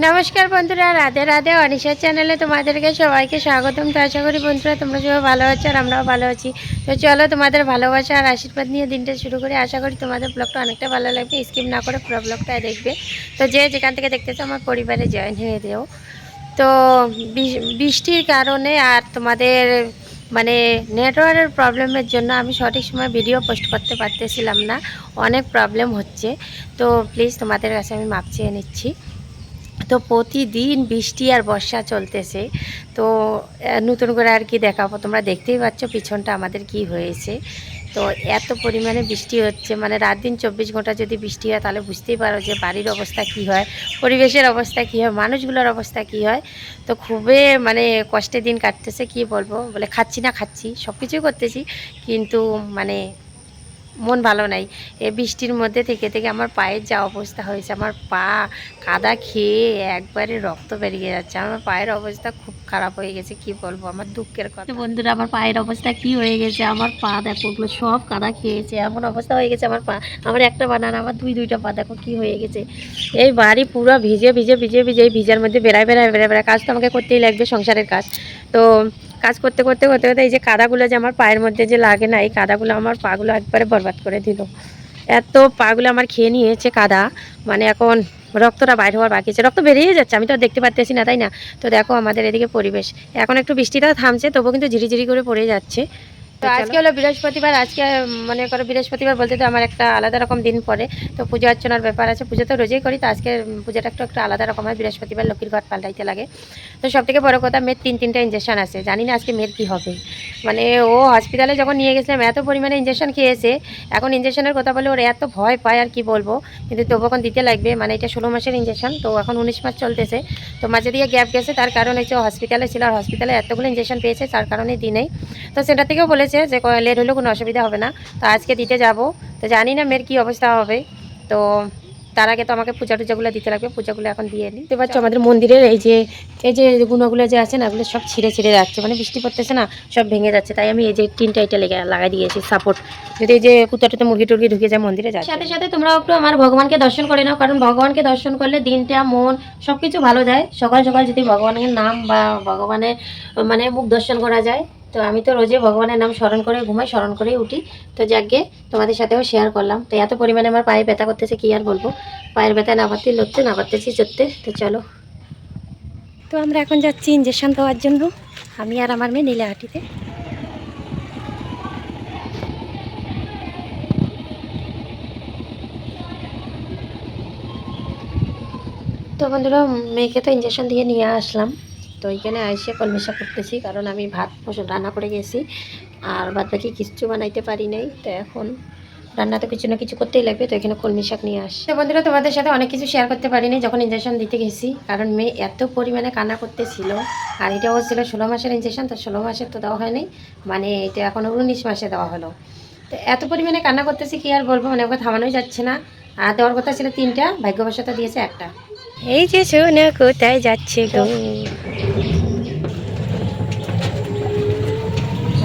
নমস্কার বন্ধুরা, রাধে রাধে। অনিশার চ্যানেলে তোমাদেরকে সবাইকে স্বাগতম। তো আশা করি বন্ধুরা তোমরা সবাই ভালো আছো আর আমরাও ভালো আছি। তো চলো তোমাদের ভালোবাসা আর আশীর্বাদ নিয়ে দিনটা শুরু করি। আশা করি তোমাদের ব্লগটা অনেকটা ভালো লাগবে। স্কিপ না করে পুরো ব্লগটা দেখবে। তো যে যেখান থেকে দেখতেছো আমার পরিবারে জয়েন হয়ে দেও তো বৃষ্টির কারণে আর তোমাদের মানে নেটওয়ার্কের প্রবলেমের জন্য আমি সঠিক সময় ভিডিও পোস্ট করতে পারতেছিলাম না। অনেক প্রবলেম হচ্ছে। তো প্লিজ তোমাদের কাছে আমি মাপ চেয়ে নিচ্ছি। তো প্রতিদিন বৃষ্টি আর বর্ষা চলতেছে। তো নতুন করে আর কি দেখাবো? তোমরা দেখতেই পাচ্ছ পিছনটা আমাদের কি হয়েছে। তো, এত পরিমাণে বৃষ্টি হচ্ছে। মানে রাত দিন চব্বিশ ঘণ্টা যদি বৃষ্টি হয়, তাহলে বুঝতেই পারো যে বাড়ির অবস্থা কি হয়, পরিবেশের অবস্থা কি হয়, মানুষগুলোর অবস্থা কি হয়। তো খুবই মানে কষ্টের দিন কাটতেছে, কি বলব? বলে খাচ্ছি না, খাচ্ছি সব কিছুই করতেছি। কিন্তু মানে মন ভালো নাই। এ বৃষ্টির মধ্যে থেকে থেকে আমার পায়ের যা অবস্থা হয়েছে, আমার পা কাদা খেয়ে একবারে রক্ত বেরিয়ে যাচ্ছে। আমার পায়ের অবস্থা খুব খারাপ হয়ে গেছে, কি বলব? আমার দুঃখের কথা। বন্ধুরা, আমার পায়ের অবস্থা কি হয়ে গেছে? আমার পা দেখো, ওগুলো সব কাদা খেয়েছে, এমন অবস্থা হয়ে গেছে আমার পা। আমার একটা বানান আমার দুই, দুইটা পা, দেখো কি হয়ে গেছে। এই বাড়ি পুরো ভিজে ভিজে ভিজে ভিজে ভিজার মধ্যে বেড়ায় বেড়ায় বেড়ায় বেড়ায়। কাজ তো আমাকে করতেই লাগবে, সংসারের কাজ। তো কাজ করতে করতে করতে করতে এই যে কাদাগুলো যে আমার পায়ের মধ্যে যে লাগে না, এই কাদাগুলো আমার পাগুলো একবারে বরবাদ করে দিল। এত পাগুলো আমার খেয়ে নিয়েছে কাদা। মানে এখন রক্তটা বাইর হওয়ার বাকি আছে। রক্ত বেরিয়ে যাচ্ছে, আমি তো দেখতে পারতেছি না, তাই না? তো দেখো আমাদের এদিকে পরিবেশ। এখন একটু বৃষ্টিটা থামছে, তবুও কিন্তু ঝিরিঝিরি করে পড়ে যাচ্ছে। তো আজকে হলো বৃহস্পতিবার আজকে মনে করো বৃহস্পতিবার বলতে তো আমার একটা আলাদা রকম দিন পরে তো পুজো অর্চনার ব্যাপার আছে পুজো তো রোজই করি তো আজকে পুজোটা একটু একটু আলাদা রকম হয় বৃহস্পতিবার লক্ষ্মীর ঘর পাল্টাইতে লাগে। তো সব থেকে বড় কথা মেয়ের তিন তিনটা ইঞ্জেকশন আছে জানি না আজকে মেয়ের কী হবে। মানে ও হসপিটালে যখন নিয়ে গেছিলাম এত পরিমাণে ইঞ্জেকশন খেয়েছে এখন ইঞ্জেকশনের কথা বলে ওর এত ভয় পায় আর কি বলব। কিন্তু তবু এখন দিতে লাগবে মানে এটা ষোলো মাসের ইঞ্জেকশন তো এখন উনিশ মাস চলতেছে। তো মাঝে দিয়ে গ্যাপ গেছে তার কারণ হচ্ছে ও হসপিটালে ছিল আর হসপিটালে এতগুলো ইঞ্জেকশন পেয়েছে তার কারণে দিই নেই তো সেটা থেকেও বলেছে যে লেট হলেও কোনো অসুবিধা হবে না। তো আজকে দিতে যাব। তো জানি না মেয়ের কী অবস্থা হবে। তো তার আগে তো আমাকে পূজা টুজাগুলো দিতে লাগবে পূজাগুলো এখন দিয়ে নিই দেখতে পাচ্ছ আমাদের মন্দিরের এই যে এই যে গুণগুলো যে আছে না ওগুলো সব ছিঁড়ে ছিঁড়ে যাচ্ছে। মানে বৃষ্টি পড়তেছে না সব ভেঙে যাচ্ছে। তাই আমি এই যে টিনটা এটা লেগে লাগাই দিয়েছি সাপোর্ট যদি এই যে কুতাটাতে মুরগি টুরগি ঢুকে যায় মন্দিরে যায় সাথে সাথে তোমরা একটু আমার ভগবানকে দর্শন করে নাও কারণ ভগবানকে দর্শন করলে দিনটা মন সব কিছু ভালো যায়। সকাল সকাল যদি ভগবানের নাম বা ভগবানের মানে মুখ দর্শন করা যায় তো আমি তো রোজে ভগবানের নাম স্মরণ করে ঘুমাই স্মরণ করেই উঠি। তো যাকে তোমাদের সাথেও শেয়ার করলাম। তো এত পরিমাণে আমার পায়ে ব্যথা করতেছে কি আর বলব? পায়ের ব্যথা না পারতে লড়তে না পারতেছি চড়তে। তো চলো। তো আমরা এখন যাচ্ছি ইঞ্জেকশন দেওয়ার জন্য। আমি আর আমার মেয়ে নীলাহাটিতে তো বন্ধুরা মেয়েকে তো ইঞ্জেকশন দিয়ে নিয়ে আসলাম। তো এইখানে এসে কলমিশা করতেছি কারণ আমি ভাত রান্না করে গেছি আর বাদ বাকি কিচ্ছু বানাইতে পারি নাই তো এখন রান্নাতে কিছু না কিছু করতেই লাগবে তো এখানে কলমি শাক নিয়ে আসি। তো বন্ধুরা তোমাদের সাথে অনেক কিছু শেয়ার করতে পারিনি যখন ইঞ্জেকশন দিতে গেছি কারণ মেয়ে এত পরিমাণে কান্না করতেছিল আর এটা হচ্ছিল ষোলো মাসের ইঞ্জেকশন তো ষোলো মাসের তো দেওয়া হয়নি মানে এটা এখন উনিশ মাসে দেওয়া হলো। তো এত পরিমাণে কান্না করতেছি কি আর বলব মানে ওকে থামানোই যাচ্ছে না আর দেওয়ার কথা ছিল তিনটা ভাগ্যবশত দিয়েছে একটা। এই যে সোনা কোথায় যাচ্ছে গো?